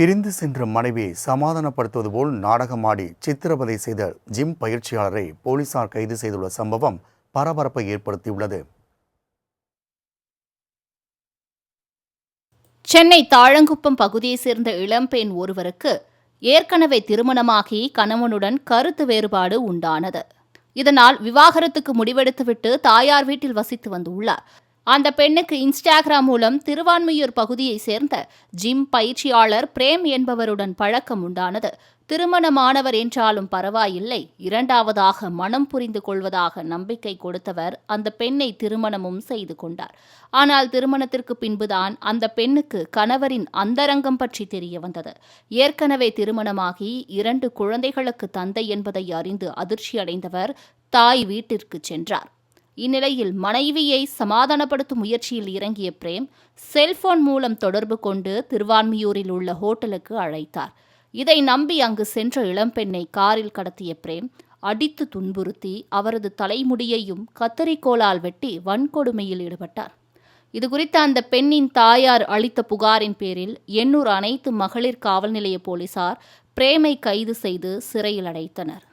பிரிந்து சென்ற மனைவியை சமாதானப்படுத்துவது போல் நாடகமாடி சித்திரவதை செய்த ஜிம் பயிற்சியாளரை போலீசார் கைது செய்துள்ள சம்பவம் பரபரப்பை ஏற்படுத்தியுள்ளது. சென்னை தாழங்குப்பம் பகுதியைச் சேர்ந்த இளம்பெண் ஒருவருக்கு ஏற்கனவே திருமணமாகி கணவனுடன் கருத்து வேறுபாடு உண்டானது. இதனால் விவாகரத்துக்கு முடிவெடுத்துவிட்டு தாயார் வீட்டில் வசித்து வந்துள்ளார். அந்த பெண்ணுக்கு இன்ஸ்டாகிராம் மூலம் திருவான்மையூர் பகுதியை சேர்ந்த ஜிம் பயிற்சியாளர் பிரேம் என்பவருடன் பழக்கம் உண்டானது. திருமணமானவர் என்றாலும் பரவாயில்லை. இரண்டாவதாக மனம் புரிந்து கொள்வதாக நம்பிக்கை கொடுத்தவர் அந்த பெண்ணை திருமணமும் செய்து கொண்டார். ஆனால் திருமணத்திற்கு பின்புதான் அந்த பெண்ணுக்கு கணவரின் அந்தரங்கம் பற்றி தெரிய வந்தது. ஏற்கனவே திருமணமாகி இரண்டு குழந்தைகளுக்கு தந்தை என்பதை அறிந்து அதிர்ச்சியடைந்தவர் தாய் வீட்டிற்கு சென்றார். இந்நிலையில் மனைவியை சமாதானப்படுத்தும் முயற்சியில் இறங்கிய பிரேம் செல்போன் மூலம் தொடர்பு கொண்டு திருவான்மியூரில் உள்ள ஹோட்டலுக்கு அழைத்தார். இதை நம்பி அங்கு சென்ற இளம்பெண்ணை காரில் கடத்திய பிரேம் அடித்து துன்புறுத்தி அவரது தலைமுடியையும் கத்தரிக்கோலால் வெட்டி வன்கொடுமையில் ஈடுபட்டார். இது குறித்த அந்த பெண்ணின் தாயார் அளித்த புகாரின் பேரில் எண்ணூர் அனைத்து மகளிர் காவல் நிலைய போலீசார் பிரேமை கைது செய்து சிறையில் அடைத்தனர்.